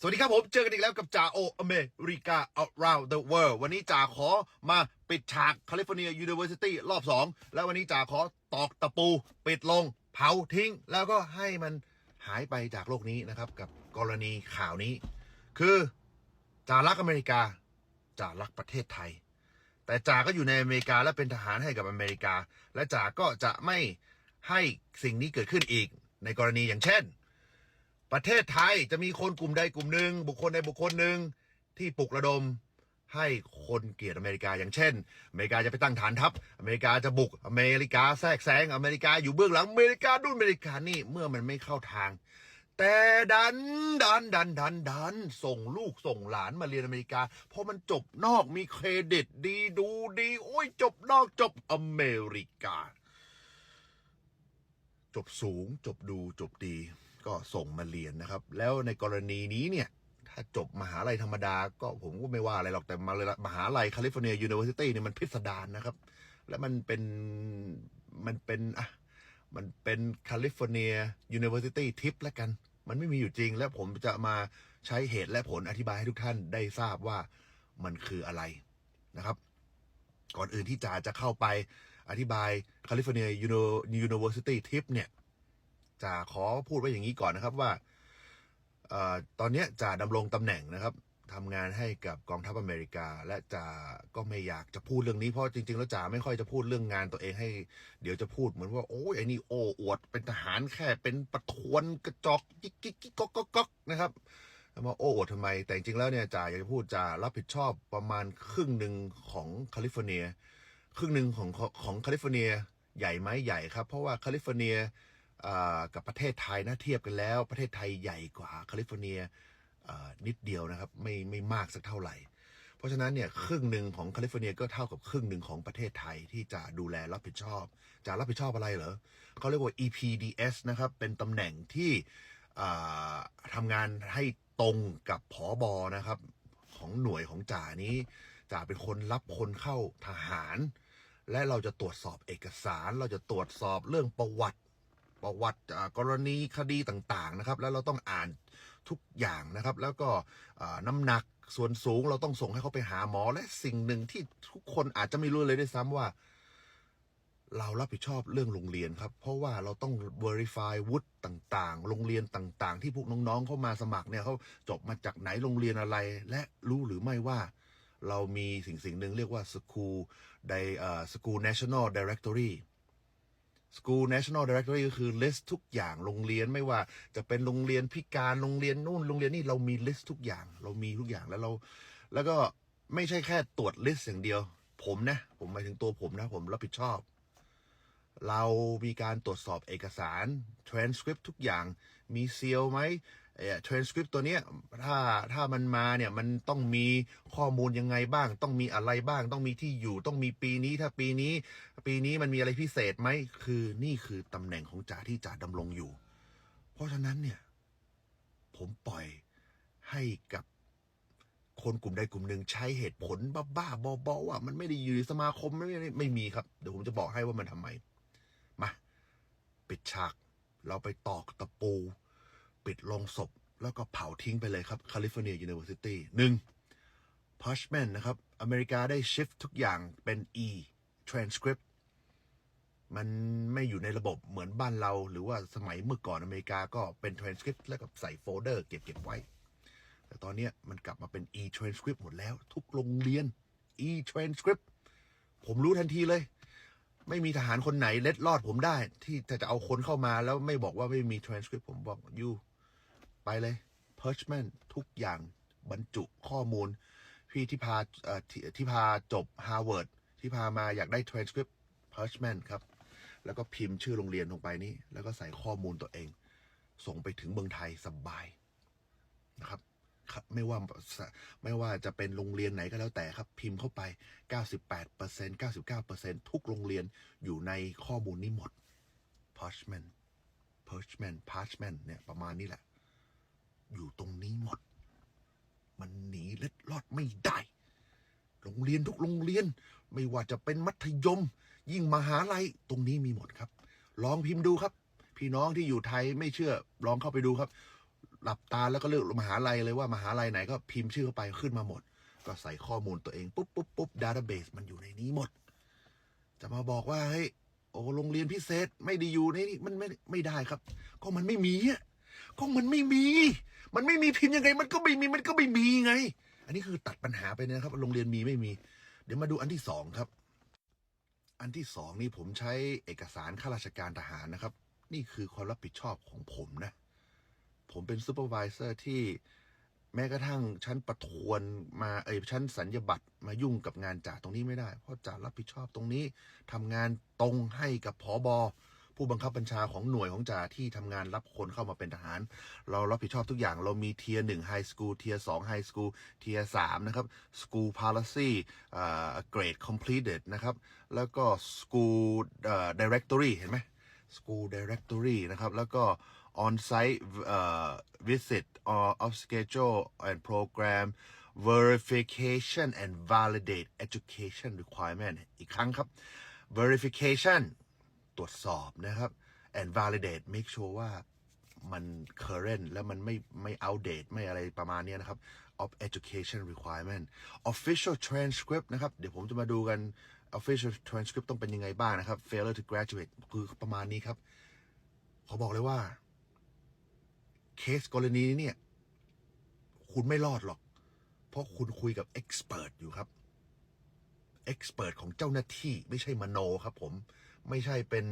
สวัสดีครับผม เจอกันอีกแล้วกับจ่าโออเมริกา around the world วันนี้จ่าขอมาปิดฉาก California University รอบ 2 แล้ววันนี้จ่าขอตอกตะปู ปิดลง เผาทิ้ง แล้วก็ให้มันหายไปจากโลกนี้นะครับ กับกรณีข่าวนี้ คือจ่ารักอเมริกาจ่ารักประเทศไทย แต่จ่าก็อยู่ในอเมริกาและเป็นทหารให้กับอเมริกา และจ่าก็จะไม่ให้สิ่งนี้เกิดขึ้นอีกในกรณีอย่างเช่น ประเทศไทยจะมีคนกลุ่มใดกลุ่มหนึ่งบุคคลใดบุคคลหนึ่งที่ปลุกระดมให้คนเกลียดอเมริกาอย่างเช่น อเมริกาจะไปตั้งฐานทัพ อเมริกาจะบุก อเมริกาแทรกแซงอเมริกาอยู่เบื้องหลังอเมริกาดุนอเมริกานี่เมื่อมันไม่เข้าทาง แต่ดันดันดันดันดันส่งลูกส่งหลานมาเรียนอเมริกา เพราะมันจบนอกมีเครดิตดีดูดี โอ้ยจบนอกจบอเมริกา จบสูงจบดูจบดี ก็ส่งมาเรียนนะครับ แล้วในกรณีนี้เนี่ย ถ้าจบมหาลัยธรรมดา ก็ผมก็ไม่ว่าอะไรหรอกแต่มาเลยมหาลัยแคลิฟอร์เนียยูนิเวอร์ซิตี้เนี่ยมันพิสดารนะครับ และมันเป็นมันเป็นอะมันเป็นแคลิฟอร์เนียยูนิเวอร์ซิตี้ทิปแล้วกัน มันไม่มีอยู่จริง และผมจะมาใช้เหตุและผลอธิบายให้ทุกท่านได้ทราบว่ามันคืออะไรนะครับ ก่อนอื่นที่จ๋าจะเข้าไปอธิบายแคลิฟอร์เนียยูนิเวอร์ซิตี้ทิปเนี่ย จะขอพูดไว้อย่างนี้ก่อนนะครับว่าอตอนนี้จ่าดำรงตำแหน่งนะครับทำงานให้กับกองทัพอเมริกา และจ่าก็ไม่อยากจะพูดเรื่องนี้เพราะจริง ๆ แล้วจ่าไม่ค่อยจะพูดเรื่องงานตัวเองให้ เดี๋ยวจะพูดเหมือนว่าโอ้ยไอ้นี่โอ้อวด เป็นทหารแค่เป็นประทวนกระจอกกิ๊กกิ๊กกิ๊กก๊อกก๊อกนะครับมาโอ้อวดทำไม แต่จริงๆแล้วเนี่ยจ่าอยากจะพูดจ่ารับผิดชอบประมาณครึ่งหนึ่งของแคลิฟอร์เนีย ครึ่งหนึ่งของของแคลิฟอร์เนีย ใหญ่ไหมใหญ่ครับ เพราะว่าแคลิฟอร์เนีย กับประเทศไทยนะเทียบกันแล้ว ประเทศไทยใหญ่กว่าแคลิฟอร์เนียนิดเดียวนะครับไม่ไม่มากสักเท่าไหร่ เพราะฉะนั้นเนี่ยครึ่งหนึ่งของแคลิฟอร์เนียก็เท่ากับครึ่งหนึ่งของประเทศไทยที่จะดูแลรับผิดชอบ จะรับผิดชอบอะไรเหรอเขาเรียกว่า EPDS นะครับเป็นตำแหน่งที่ทำงานให้ตรงกับผอบอนะครับของหน่วยของจ่านี้จ่าเป็นคนรับคนเข้าทหาร และเราจะตรวจสอบเอกสาร เราจะตรวจสอบเรื่องประวัติ ประวัติกรณีคดีต่างๆนะครับ แล้วเราต้องอ่านทุกอย่างนะครับ แล้วก็น้ำหนักส่วนสูงเราต้องส่งให้เขาไปหาหมอและสิ่งหนึ่งที่ทุกคนอาจจะไม่รู้เลยด้วยซ้ำว่า เรารับผิดชอบเรื่องโรงเรียนครับ เพราะว่าเราต้อง verify วุฒิต่างๆ โรงเรียนต่างๆ ที่พวกน้องๆเข้ามาสมัครเนี่ยเขาจบมาจากไหนโรงเรียนอะไร และรู้หรือไม่ว่าเรามีสิ่งสิ่งหนึ่งเรียกว่า school ไดเอ่อ school national directory school national directory ก็คือ list ทุกอย่างโรงเรียนไม่ว่าจะเป็นโรงเรียนพิการโรงเรียนนู่นโรงเรียนนี่เรามี list ทุกอย่าง เรามีทุกอย่างแล้วเรา แล้วก็ไม่ใช่แค่ตรวจ list อย่างเดียว ผมนะ ผมหมายถึงตัวผมนะ ผมรับผิดชอบ เรามีการตรวจสอบเอกสาร transcript ทุกอย่างมีเซียลไหม เอ่อ transcript ตัวเนี้ยถ้าถ้ามันมาเนี่ยมันต้องมีข้อมูลยังไงบ้าง ต้องมีอะไรบ้าง ต้องมีที่อยู่ต้องมีปีนี้ถ้าปีนี้ ปีนี้มันมีอะไรพิเศษไหมคือนี่คือตำแหน่งของจ่าที่จ่าดำรงอยู่ เพราะฉะนั้นเนี่ย ผมปล่อยให้กับคนกลุ่มใดกลุ่มหนึ่งใช้เหตุผลบ้าๆบอๆว่ามันไม่ได้อยู่ในสมาคมไม่ไม่ไม่มีครับ เดี๋ยวผมจะบอกให้ว่ามันทำไม มา ปิดฉาก เราไปตอกตะปู ปิดลงศพ แล้วก็เผาทิ้งไปเลยครับแคลิฟอร์เนียยูนิเวอร์ซิตี้หนึ่งพ a ชแมนนะครับ อเมริกาได้ชิฟทุกอย่างเป็น e transcript มันไม่อยู่ในระบบเหมือนบ้านเรา หรือว่าสมัยเมื่อก่อนอเมริกาก็เป็น transcript แล้วก็ใส่โฟลเดอร์เก็บเก็บไว้ แต่ตอนนี้มันกลับมาเป็น e transcript หมดแล้ว ทุกโรงเรียน e transcript ผมรู้ทันทีเลย ไม่มีทหารคนไหนเล็ดลอดผมได้ ที่จะจะเอาคนเข้ามาแล้วไม่บอกว่าไม่มี transcript ผมบอกยู ไปเลย p u r c h m a n ทุกอย่างบรรจุข้อมูล พี่ที่พาที่ที่พาจบ Harvard ที่พามาอยากได้ transcript p u r c h m a n ครับ แล้วก็พิมพ์ชื่อโรงเรียนลงไปนี่แล้วก็ใส่ข้อมูลตัวเอง ส่งไปถึงเมืองไทยสบายนะครับครับไม่ว่าไม่ว่าจะเป็นโรงเรียนไหนก็แล้วแต่ครับ พิมพ์เข้าไป 98% 99%ทุกโรงเรียนอยู่ในข้อมูลนี้หมด Parchment Parchment Parchment เนี่ย ประมาณนี้แหละ อยู่ตรงนี้หมด มันหนีเล็ดลอดไม่ได้ โรงเรียนทุกโรงเรียน ไม่ว่าจะเป็นมัธยม ยิ่งมหาลัยตรงนี้มีหมดครับ ลองพิมพ์ดูครับ พี่น้องที่อยู่ไทยไม่เชื่อ ลองเข้าไปดูครับ หลับตาแล้วก็เลือกมหาลัยเลยว่ามหาลัยไหนก็พิมพ์ชื่อเข้าไปขึ้นมาหมด ก็ใส่ข้อมูลตัวเองปุ๊บปุ๊บปุ๊บดัตเตอร์เบสมันอยู่ในนี้หมด จะมาบอกว่าเฮ้ยโอ้โรงเรียนพิเศษไม่ได้อยู่ในนี้มันไม่ไม่ได้ครับ ก็มันไม่มีอะ ก็มันไม่มี มันไม่มีพิมพ์ยังไง มันก็ไม่มีมันก็ไม่มีไง อันนี้คือตัดปัญหาไปนะครับ โรงเรียนมีไม่มี เดี๋ยวมาดูอันที่สองครับ อันที่สองนี่ผมใช้เอกสารข้าราชการทหารนะครับ นี่คือความรับผิดชอบของผมนะ ผมเป็นซูเปอร์วิเซอร์ที่แม้กระทั่งชั้นประทวนมาเอ้ยชั้นสัญญบัตรมายุ่งกับงานจ่าตรงนี้ไม่ได้ เพราะจ่ารับผิดชอบตรงนี้ทำงานตรงให้กับผอบอ ผู้บังคับบัญชาของหน่วยของจ่าที่ทำงานรับคนเข้ามาเป็นทหาร เรารับผิดชอบทุกอย่างเรามีเทียร์หนึ่งไฮสคูลเทียร์สองไฮสคูลเทียร์สามนะครับสกูลพา l ซีอ่าเกรด completed นะครับ แล้วก็ school เอ่อ directory เห็นไหม school directory นะครับ แล้วก็ on-site เอ่อ visit or of schedule and program verification and validate education requirement อีกครั้งครับ verification ตรวจสอบนะครับ and validate make sure ว่ามัน current แล้วมันไม่ไม่ outdate ไม่อะไรประมาณนี้นะครับ of education requirement official transcript นะครับ เดี๋ยวผมจะมาดูกัน official transcript ต้องเป็นยังไงบ้างนะครับ failure to graduate คือประมาณนี้ครับขอบอกเลยว่า เคสกรณีนี้เนี่ย คุณไม่รอดหรอก เพราะคุณคุยกับ expert อยู่ครับ expert ของเจ้าหน้าที่ไม่ใช่มโนครับผม ไม่ใช่เป็น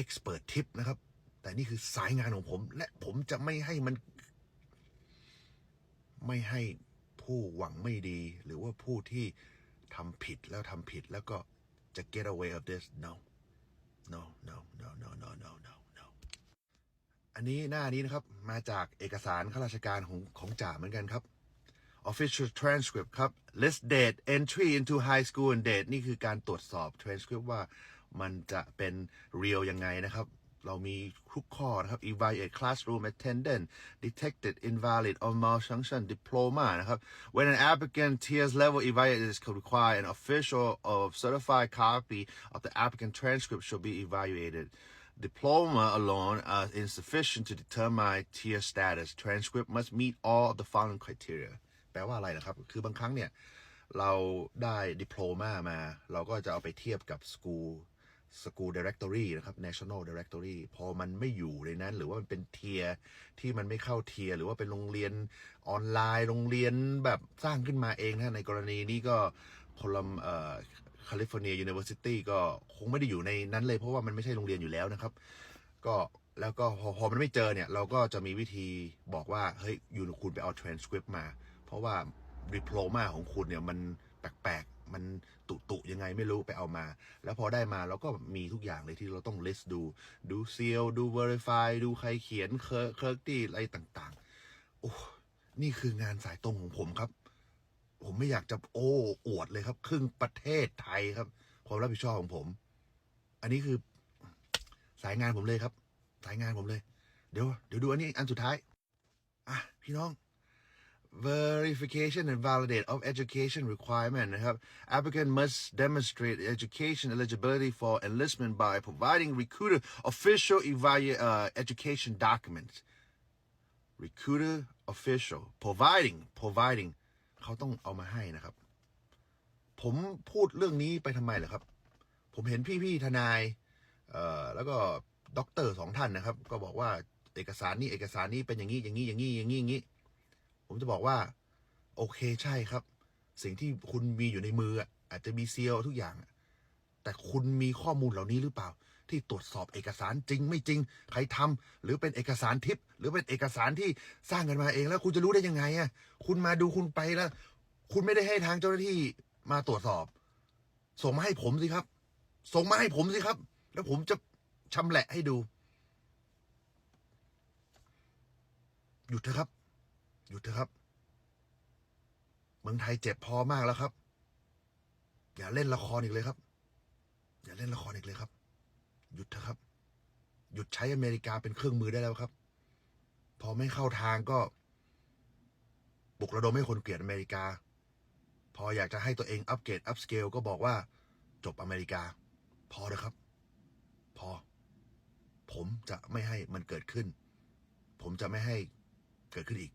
expert ทิปนะครับ แต่นี่คือสายงานของผม และผมจะไม่ให้มัน ไม่ให้ผู้หวังไม่ดี หรือว่าผู้ที่ทำผิดแล้วทำผิดแล้วก็จะ get away of this no no no no no no no no no อันนี้หน้านี้นะครับ มาจากเอกสารข้าราชการของของจ่าเหมือนกันครับ official transcript ครับ list date entry into high school and date นี่คือการตรวจสอบ transcript ว่า มันจะเป็น real ยังไงนะครับ เรามีทุกข้อนะครับ evaluate classroom attendance detected invalid or malfunction diploma นะครับ when an applicant TS level evaluate is required an official of certified copy of the applicant transcript should be evaluated diploma alone are insufficient to determine tier status transcript must meet all of the following criteria แปลว่าอะไรนะครับ คือบางครั้งเนี่ย เราได้ดิโพลมามา เราก็จะเอาไปเทียบกับ school school directory นะครับ national directory พอมันไม่อยู่ในนั้น หรือว่ามันเป็นเทียที่มันไม่เข้าเทียหรือว่าเป็นโรงเรียนออนไลน์ โรงเรียนแบบสร้างขึ้นมาเองนะในกรณีนี้ก็พลัมเอ่อแคลิฟอร์เนียยูนิเวอร์ซิตี้ก็คงไม่ได้อยู่ในนั้นเลย เพราะว่ามันไม่ใช่โรงเรียนอยู่แล้วนะครับ ก็แล้วก็พอพอมันไม่เจอเนี่ย เราก็จะมีวิธีบอกว่า เฮ้ยยูนคุณไปเอา transcript มา เพราะว่าดิโพลมาของคุณเนี่ยมันแปลกๆ มันตุตุยังไงไม่รู้ไปเอามา แล้วพอได้มาเราก็มีทุกอย่างเลยที่เราต้อง list ดู ดู seal ดู verify ดูใครเขียนเคอร์เคอร์ตี้อะไรต่างๆ โอ้นี่คืองานสายตรงของผมครับ ผมไม่อยากจะโอ้อวดเลยครับ ครึ่งประเทศไทยครับความรับผิดชอบของผม อันนี้คือสายงานผมเลยครับ สายงานผมเลย เดี๋ยว เดี๋ยวดูอันนี้อันสุดท้าย อะ พี่น้อง verification and validate of education requirement นะครับ applicant must demonstrate education eligibility for enlistment by providing recruiter official evalu- uh, education documents recruiter official providing providing เขาต้องเอามาให้นะครับ ผมพูดเรื่องนี้ไปทำไมเหรอครับ ผมเห็นพี่ๆทนายเอ่อแล้วก็ด็อกเตอร์สองท่านนะครับ ก็บอกว่าเอกสารนี้เอกสารนี้เป็นอย่างนี้อย่างนี้อย่างนี้อย่างนี้อย่างนี้ ผมจะบอกว่า โอเคใช่ครับ สิ่งที่คุณมีอยู่ในมืออาจจะมีเซียลทุกอย่าง แต่คุณมีข้อมูลเหล่านี้หรือเปล่า ที่ตรวจสอบเอกสารจริงไม่จริง ใครทำหรือเป็นเอกสารทิป หรือเป็นเอกสารที่สร้างกันมาเองแล้วคุณจะรู้ได้ยังไงอะคุณมาดูคุณไปแล้ว คุณไม่ได้ให้ทางเจ้าหน้าที่มาตรวจสอบ ส่งมาให้ผมสิครับ ส่งมาให้ผมสิครับ แล้วผมจะชำแหละให้ดูหยุดเถอะครับ หยุดเถอะครับ เมืองไทยเจ็บพอมากแล้วครับ อย่าเล่นละครอีกเลยครับ อย่าเล่นละครอีกเลยครับ หยุดเถอะครับ หยุดใช้อเมริกาเป็นเครื่องมือได้แล้วครับ พอไม่เข้าทางก็ปลุกระดมให้คนเกลียดอเมริกา พออยากจะให้ตัวเองอัปเกรดอัปสเกลก็บอกว่า จบอเมริกา พอเลยครับ พอ ผมจะไม่ให้มันเกิดขึ้น ผมจะไม่ให้เกิดขึ้นอีก